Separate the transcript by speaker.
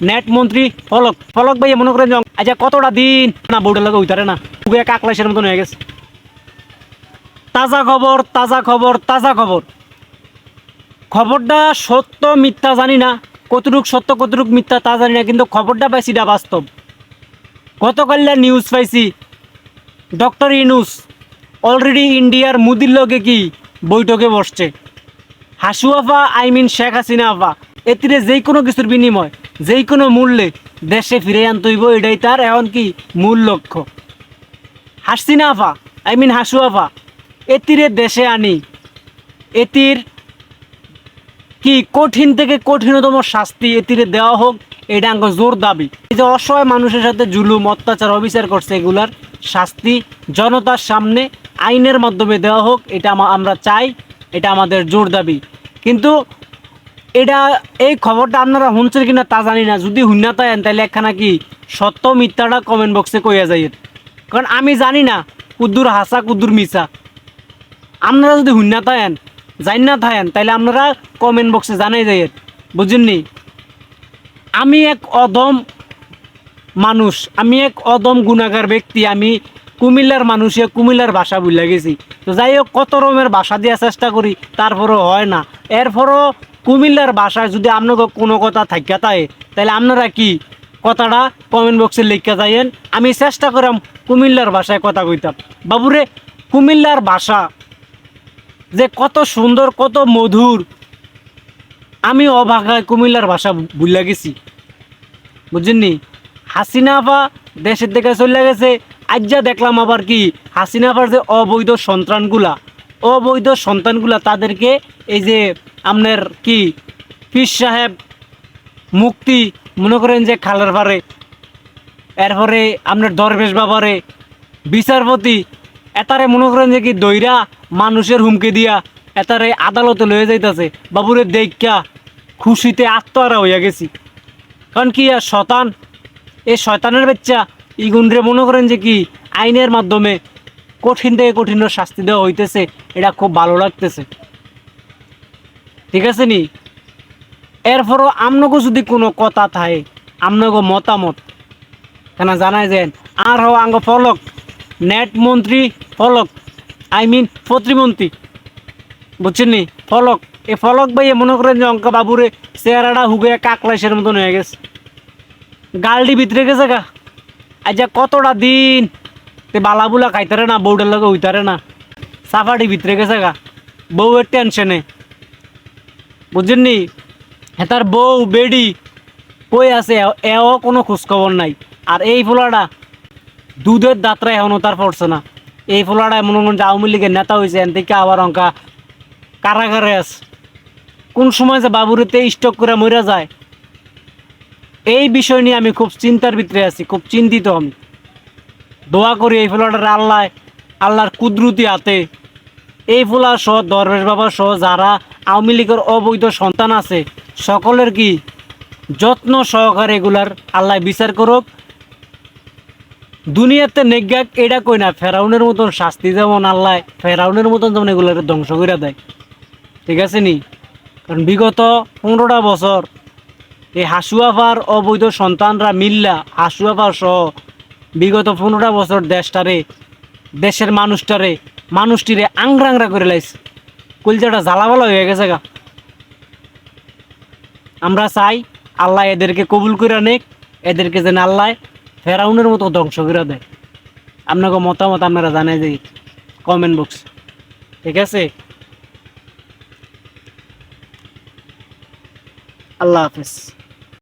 Speaker 1: Net মন্ত্রী ফলক ফলক ভাই মনে করেন আচ্ছা কতটা দিন? না বোর্ডের লাগে উইতারে না। পুকুরে কাকলাইসের মতন হয়ে গেছে। তাজা খবর তাজা খবর তাজা খবর। খবরটা সত্য, মিথ্যা জানি না। কতটুক সত্য, কতটুক মিথ্যা তা জানি না, কিন্তু খবরটা পাইছি এটা বাস্তব। গতকাল নিউজ পাইছি ডক্টর ইনুস অলরেডি ইন্ডিয়ার মুদির লগে কি বৈঠকে বসছে? হাসু আফা, আই মিন শেখ হাসিনা আফা এতিরে যে কোনো কিছুর বিনিময়। যেই কোনো মূল্যে দেশে ফিরে আনতে হইব, এটাই তার এখন কি মূল লক্ষ্য। হাসিনা আফা, আই মিন হাসু আফা। এতিরে দেশে আনি। এতির কি কঠিন থেকে কঠিনতম শাস্তি এতিরে দেওয়া হোক, এটা আঙ্গ জোর দাবি। এই যে অসহায় মানুষের সাথে জুলুম, অত্যাচার, অবিচার করছে এগুলার শাস্তি জনতার সামনে আইনের মাধ্যমে দেওয়া হোক, এটা আমরা চাই, এটা আমাদের জোর দাবি। কিন্তু এটা এই খবরটা আপনারা শুনছেন কিনা তা জানি না। যদি হুন্না তাইন তাহলে একখানা কি সত্য মিথ্যাটা কমেন্ট বক্সে কইয়া যায় কারণ আমি জানি না কুদ্দুর হাসা, কুদ্দুর মিসা আপনারা যদি হুন্না থাকেন জান না থাকেন তাহলে আপনারা কমেন্ট বক্সে জানাই যায় বুঝেননি আমি এক অদম মানুষ, আমি এক অদম গুণাগার ব্যক্তি, আমি কুমিল্লার মানুষে কুমিল্লার ভাষা ভুলে গেছি। তো যাই হোক, কত রকমের ভাষা দেওয়ার চেষ্টা করি, তারপরও হয় না। এরপরও কুমিল্লার ভাষায় যদি আপনাকে কোনো কথা থাকিয়া তাই তাহলে আপনারা কি কথাটা কমেন্ট বক্সে লিখে যাইয়েন। আমি চেষ্টা করাম কুমিল্লার ভাষায় কথা কইতাম। বাবুরে, কুমিল্লার ভাষা যে কত সুন্দর, কত মধুর। আমি অভাগায় কুমিল্লার ভাষা ভুলে গেছি। বুঝছেননি? হাসিনা আফা দেশের দিকে চলে গেছে। আজ যা দেখলাম আবার কি, হাসিনা আফার যে অবৈধ সন্তানগুলা অবৈধ সন্তানগুলা তাদেরকে এই যে আপনার কি? পীর সাহেব মুক্তি মনে করেন যে খালার পারে। এরপরে আপনার দরবেশ বাবারে। বিচারপতি, এতারে মনে করেন যে কি দইরা মানুষের হুমকি দিয়া এতারে আদালতে লয়ে যাইতেছে। বাবুরে দেখা খুশিতে আত্মহারা হইয়া গেছি। কারণ কি আর শতান? এই শয়তানের বাচ্চা ইগুনরে মনে করেন যে কি আইনের মাধ্যমে কঠিন থেকে কঠিন শাস্তি দেওয়া হইতেছে। এটা খুব ভালো লাগতেছে। ঠিক আছে নি? এরপরও আমনগো যদি কোনো কথা থাকে, আমনগো মতামত, কেন জানাই যেন আর হো আঙ্গ ফলক, নেট মন্ত্রী ফলক, আই মিন প্রতিমন্ত্রী, বুঝছেন নি? ফলক, এ ফলক ভাই মনে করেন যে অঙ্কা বাবুরে চেহারাটা হুগে কাকলাইসের মতন হয়ে গেছে। গালডি ভিতরে গেছে গা। আজ কতটা দিন, তে বালাবুলা খাইতারে না, বউটার লগে হইতারে না। সাফাটি ভিতরে গেছে গা। বউয়ের টেনশনে বুঝছেন নি হেতার বউ, বেডি কই আছে? এও কোনো খোঁজখবর নাই। আর এই ফোলাটা দুধের দাঁতরা এখনও তার পড়ছে না। এই ফোলাটা মনে যে আওয়ামী লীগের নেতা হয়েছে এন থেকে আবার অঙ্কা কারাগারে আছে। কোন সময় যে বাবুরেতে স্টক করে মরে যায়, এই বিষয় নিয়ে আমি খুব চিন্তার ভিতরে আছি, খুব চিন্তিত আমি। দোয়া করি এই ফোলাটার আল্লাহ, আল্লাহর কুদরতি হাতে। এই ফোলা সহ, দরবেশ বাবা সহ যারা আওয়ামী লীগের অবৈধ সন্তান আছে, সকলের কি যত্ন সহকারে এগুলার আল্লাহ বিচার করুক? দুনিয়াতে নেজ্ঞা এটা কই না, ফেরাউনের মতন শাস্তি যেমন আল্লাহ ফেরাউনের মতন যেমন এগুলার ধ্বংস করে দেয়। ঠিক আছে নি? কারণ বিগত পনেরোটা বছর এই হাসুয়াফার অবৈধ সন্তানরা মিল্লা হাসুয়াফার সহ বিগত পনেরোটা বছর দেশটারে, দেশের মানুষটারে, মানুষটিরে আংরাংরা করে লাইছে। কলজাটা জ্বালাবালা হয়ে গেছে গা। আমরা চাই আল্লাহ এদেরকে কবুল করে নেক এদেরকে যেন আল্লাহ ফেরাউনের মতো ধ্বংস করে দেয়। আপনাকে মতামত আপনারা জানাই দিই কমেন্ট বক্স ঠিক আছে? আল্লাহ হাফেজ।